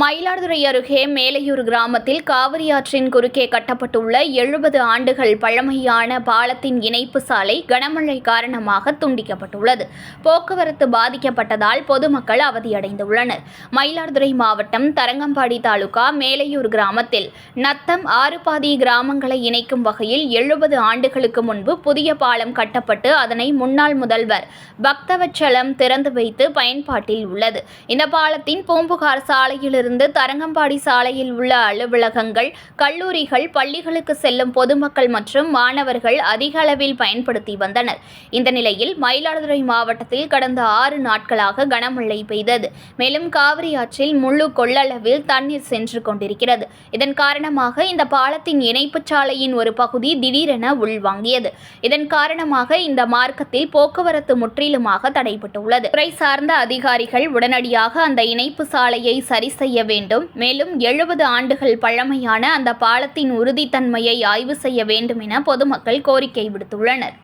மயிலாடுதுறை அருகே மேலையூர் கிராமத்தில் காவிரி ஆற்றின் குறுக்கே கட்டப்பட்டுள்ள எழுபது ஆண்டுகள் பழமையான பாலத்தின் இணைப்பு சாலை கனமழை காரணமாக துண்டிக்கப்பட்டுள்ளது. போக்குவரத்து பாதிக்கப்பட்டதால் பொதுமக்கள் அவதியடைந்துள்ளனர். மயிலாடுதுறை மாவட்டம் தரங்கம்பாடி தாலுகா மேலையூர் கிராமத்தில் நத்தம் ஆறுபாதி கிராமங்களை இணைக்கும் வகையில் எழுபது ஆண்டுகளுக்கு முன்பு புதிய பாலம் கட்டப்பட்டு அதனை முன்னாள் முதல்வர் பக்தவச்சலம் திறந்து வைத்து பயன்பாட்டில் உள்ளது. இந்த பாலத்தின் பூம்புகார் சாலையிலிருந்து தரங்கம்பாடி சாலையில் உள்ள அலுவலகங்கள் கல்லூரிகள் பள்ளிகளுக்கு செல்லும் பொதுமக்கள் மற்றும் மாணவர்கள் அதிக அளவில் பயன்படுத்தி வந்தனர். இந்த நிலையில் மயிலாடுதுறை மாவட்டத்தில் கடந்த ஆறு நாட்களாக கனமழை பெய்தது. மேலும் காவிரி ஆற்றில் முழு கொள்ளளவில் தண்ணீர் சென்று கொண்டிருக்கிறது. இதன் காரணமாக இந்த பாலத்தின் இணைப்புச் சாலையின் ஒரு பகுதி திடீரென உள்வாங்கியது. இதன் காரணமாக இந்த மார்க்கத்தில் போக்குவரத்து முற்றிலுமாக தடைபட்டுள்ளது. துறை சார்ந்த அதிகாரிகள் உடனடியாக அந்த இணைப்பு சாலையை சரி செய்ய வேண்டும். மேலும் எழுபது ஆண்டுகள் பழமையான அந்த பாலத்தின் உறுதித்தன்மையை ஆய்வு செய்ய வேண்டும் என பொதுமக்கள் கோரிக்கை விடுத்துள்ளனர்.